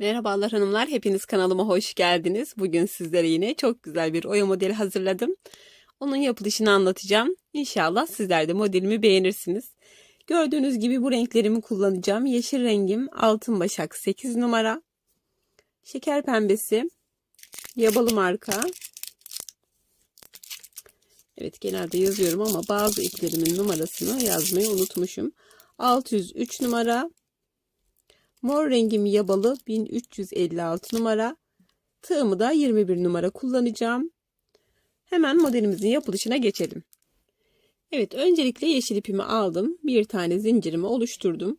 Merhabalar hanımlar, hepiniz kanalıma hoş geldiniz. Bugün sizlere yine çok güzel bir oya modeli hazırladım. Onun yapılışını anlatacağım. İnşallah sizler de modelimi beğenirsiniz. Gördüğünüz gibi bu renklerimi kullanacağım. Yeşil rengim altın başak 8 numara. Şeker pembesi yabalı marka. Evet genelde yazıyorum ama bazı iplerimin numarasını yazmayı unutmuşum. 603 numara. Mor rengim yabalı 1356 numara. Tığımı da 21 numara kullanacağım. Hemen modelimizin yapılışına geçelim. Evet öncelikle yeşil ipimi aldım. Bir tane zincirimi oluşturdum.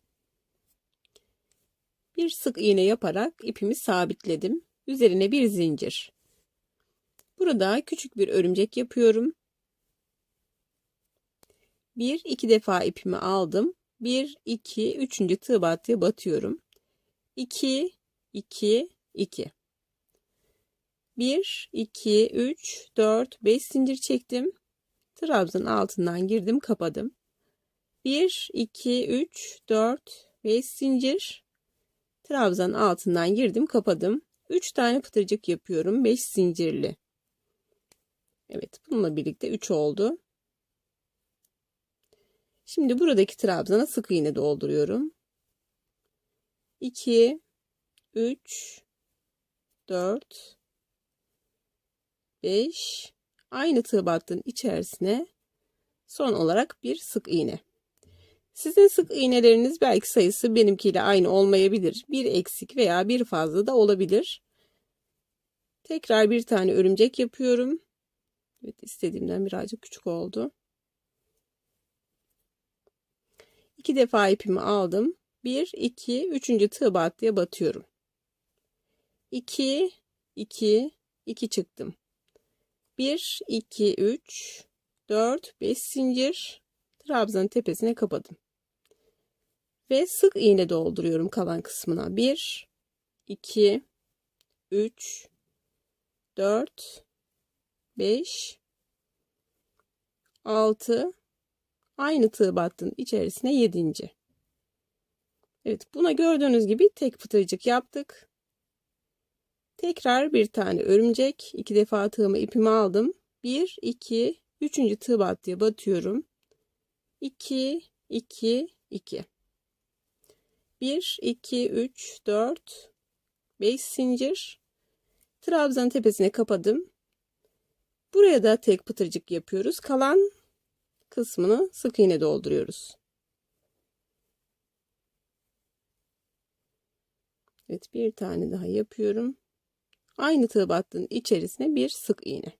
Bir sık iğne yaparak ipimi sabitledim. Üzerine bir zincir. Burada küçük bir örümcek yapıyorum. Bir iki defa ipimi aldım. Bir iki üçüncü tığ battıya batıyorum. 2 2 2 1 2 3 4 5 zincir çektim. Trabzan altından girdim, kapadım. 1 2 3 4 5 zincir. Trabzan altından girdim, kapadım. 3 tane pıtırcık yapıyorum. 5 zincirli. Evet, bununla birlikte 3 oldu. Şimdi buradaki trabzana sık iğne dolduruyorum. 2 3 4 5 aynı tığ battığın içerisine son olarak bir sık iğne. Sizin sık iğneleriniz belki sayısı benimkiyle aynı olmayabilir. Bir eksik veya bir fazla da olabilir. Tekrar bir tane örümcek yapıyorum. Evet istediğimden birazcık küçük oldu. İki defa ipimi aldım. 1, 2, 3. tığ battıya batıyorum. 2, 2, 2 çıktım. 1, 2, 3, 4, 5 zincir trabzanın tepesine kapadım. Ve sık iğne dolduruyorum kalan kısmına. 1, 2, 3, 4, 5, 6, aynı tığ battın içerisine 7. Evet buna gördüğünüz gibi tek pıtırcık yaptık. Tekrar bir tane örümcek. iki defa tığımı ipimi aldım. 1, 2, 3. tığ battıya batıyorum. 2, 2, 2. 1, 2, 3, 4, 5 zincir. Trabzan tepesine kapadım. Buraya da tek pıtırcık yapıyoruz. Kalan kısmını sık iğne dolduruyoruz. Evet bir tane daha yapıyorum. Aynı tığ battığın içerisine bir sık iğne.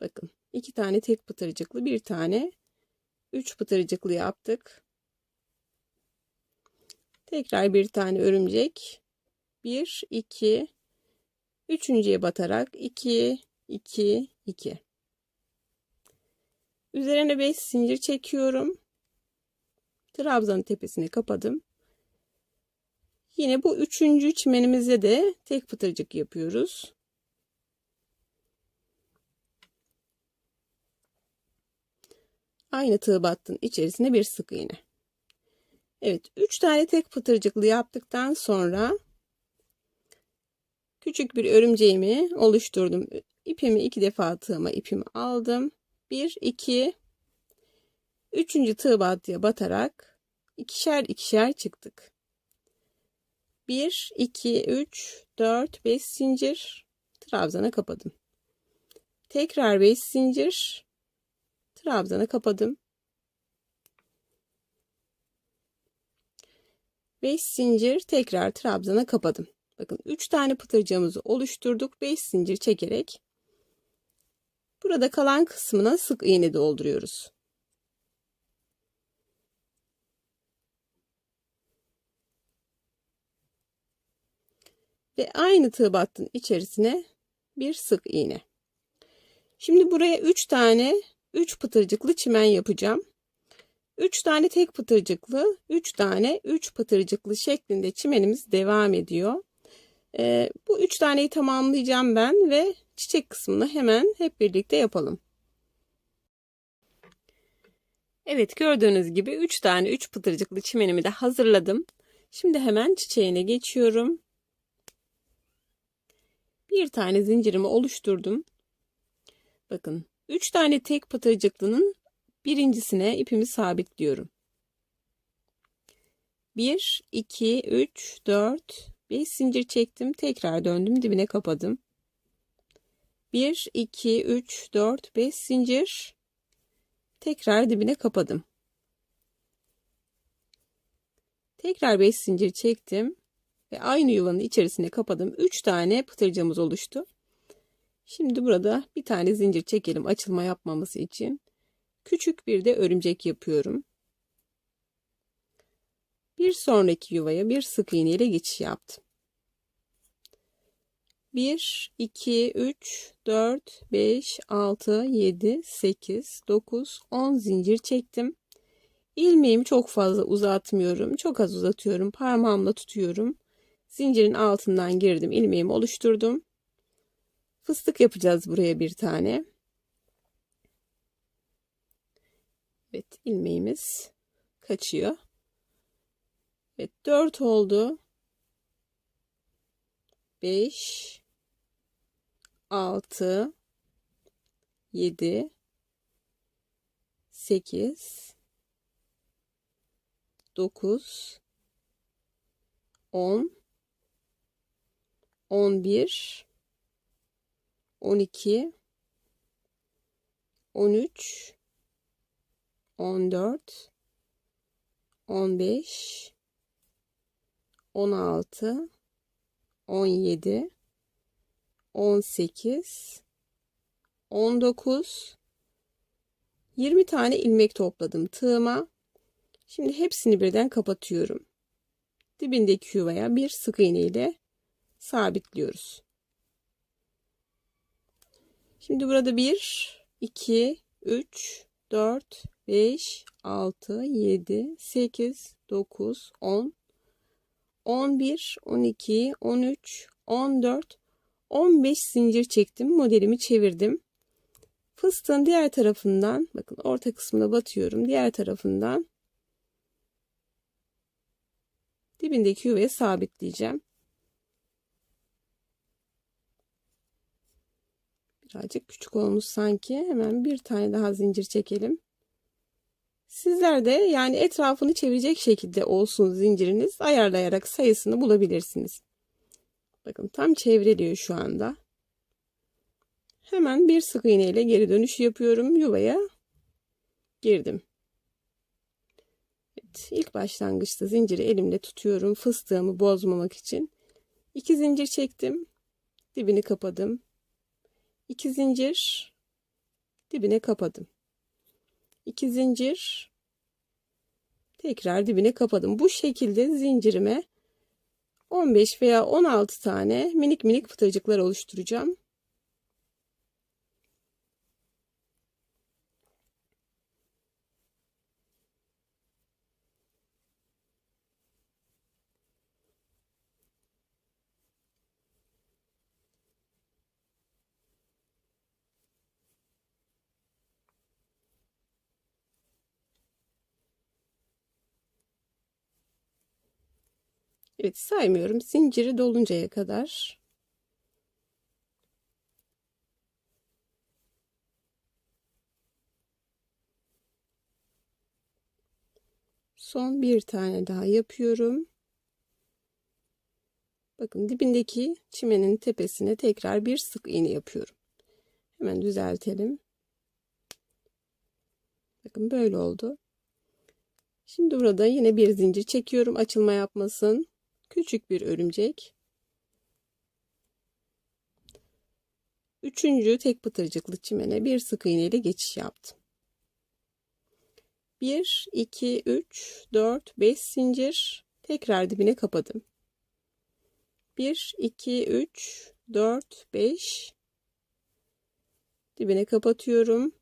Bakın iki tane tek pıtırcıklı bir tane üç pıtırcıklı yaptık. Tekrar bir tane örümcek. Bir, iki, üçüncüye batarak iki, iki, iki. Üzerine beş zincir çekiyorum. Trabzanın tepesini kapadım. Yine bu üçüncü çimenimize de tek pıtırcık yapıyoruz. Aynı tığ battın içerisine bir sık iğne. Evet, üç tane tek pıtırcıklı yaptıktan sonra küçük bir örümceğimi oluşturdum. İpimi iki defa tığıma ipimi aldım. Bir, iki, üçüncü tığ battıya batarak ikişer ikişer çıktık. 1, 2, 3, 4, 5 zincir trabzana kapadım. Tekrar 5 zincir trabzana kapadım. 5 zincir tekrar trabzana kapadım. Bakın 3 tane pıtırcığımızı oluşturduk. 5 zincir çekerek burada kalan kısmına sık iğne dolduruyoruz. Ve aynı tığ battın içerisine bir sık iğne. Şimdi buraya 3 tane 3 pıtırcıklı çimen yapacağım. 3 tane tek pıtırcıklı, 3 tane 3 pıtırcıklı şeklinde çimenimiz devam ediyor. Ee, bu 3 taneyi tamamlayacağım ben ve çiçek kısmını hemen hep birlikte yapalım. Evet gördüğünüz gibi 3 tane 3 pıtırcıklı çimenimi de hazırladım. Şimdi hemen çiçeğine geçiyorum. Bir tane zincirimi oluşturdum. Bakın 3 tane tek pıtırcıklının birincisine ipimi sabitliyorum. 1, 2, 3, 4, 5 zincir çektim. Tekrar döndüm dibine kapadım. 1, 2, 3, 4, 5 zincir. Tekrar dibine kapadım. Tekrar 5 zincir çektim ve aynı yuvanın içerisine kapadım. 3 tane pıtırcığımız oluştu. Şimdi burada bir tane zincir çekelim açılma yapmaması için. Küçük bir de örümcek yapıyorum. Bir sonraki yuvaya bir sık iğne ile geçiş yaptım. 1, 2, 3, 4, 5, 6, 7, 8, 9, 10 zincir çektim. İlmeğimi çok fazla uzatmıyorum. Çok az uzatıyorum. Parmağımla tutuyorum. Zincirin altından girdim. ilmeğimi oluşturdum. Fıstık yapacağız buraya bir tane. Evet ilmeğimiz kaçıyor. Evet 4 oldu. 5 6 7 8 9 10 11 12 13 14 15 16 17 18 19 20 tane ilmek topladım tığıma. Şimdi hepsini birden kapatıyorum. Dibindeki yuvaya bir sık iğne ile sabitliyoruz. Şimdi burada 1 2 3 4 5 6 7 8 9 10 11 12 13 14 15 zincir çektim. Modelimi çevirdim. Fıstığın diğer tarafından bakın orta kısmına batıyorum. Diğer tarafından dibindeki yuvaya sabitleyeceğim. Birazcık küçük olmuş sanki. Hemen bir tane daha zincir çekelim. Sizler de yani etrafını çevirecek şekilde olsun zinciriniz ayarlayarak sayısını bulabilirsiniz. Bakın tam çevreliyor şu anda. Hemen bir sık iğne ile geri dönüş yapıyorum. Yuvaya girdim. Evet, ilk başlangıçta zinciri elimle tutuyorum. Fıstığımı bozmamak için. İki zincir çektim. Dibini kapadım. İki zincir dibine kapadım. İki zincir tekrar dibine kapadım. Bu şekilde zincirime 15 veya 16 tane minik minik pıtırcıklar oluşturacağım. Evet saymıyorum. Zinciri doluncaya kadar. Son bir tane daha yapıyorum. Bakın dibindeki çimenin tepesine tekrar bir sık iğne yapıyorum. Hemen düzeltelim. Bakın böyle oldu. Şimdi burada yine bir zincir çekiyorum açılma yapmasın küçük bir örümcek. Üçüncü tek pıtırcıklı çimene bir sık iğne ile geçiş yaptım. 1, 2, 3, 4, 5 zincir. Tekrar dibine kapadım. 1, 2, 3, 4, 5. Dibine kapatıyorum.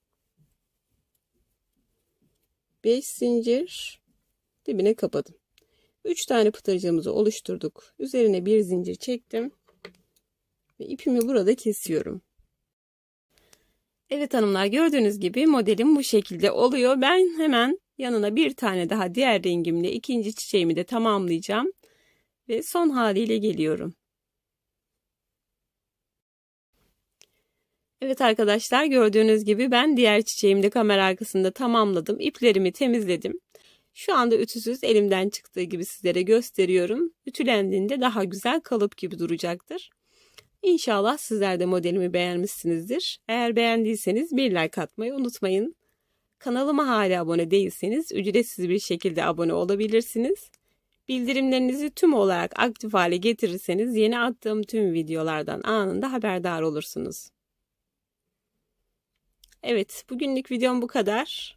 5 zincir. Dibine kapadım. 3 tane pıtırcığımızı oluşturduk. Üzerine bir zincir çektim. Ve ipimi burada kesiyorum. Evet hanımlar gördüğünüz gibi modelim bu şekilde oluyor. Ben hemen yanına bir tane daha diğer rengimle ikinci çiçeğimi de tamamlayacağım. Ve son haliyle geliyorum. Evet arkadaşlar gördüğünüz gibi ben diğer çiçeğimi de kamera arkasında tamamladım. İplerimi temizledim. Şu anda ütüsüz elimden çıktığı gibi sizlere gösteriyorum. Ütülendiğinde daha güzel kalıp gibi duracaktır. İnşallah sizler de modelimi beğenmişsinizdir. Eğer beğendiyseniz bir like atmayı unutmayın. Kanalıma hala abone değilseniz ücretsiz bir şekilde abone olabilirsiniz. Bildirimlerinizi tüm olarak aktif hale getirirseniz yeni attığım tüm videolardan anında haberdar olursunuz. Evet, bugünlük videom bu kadar.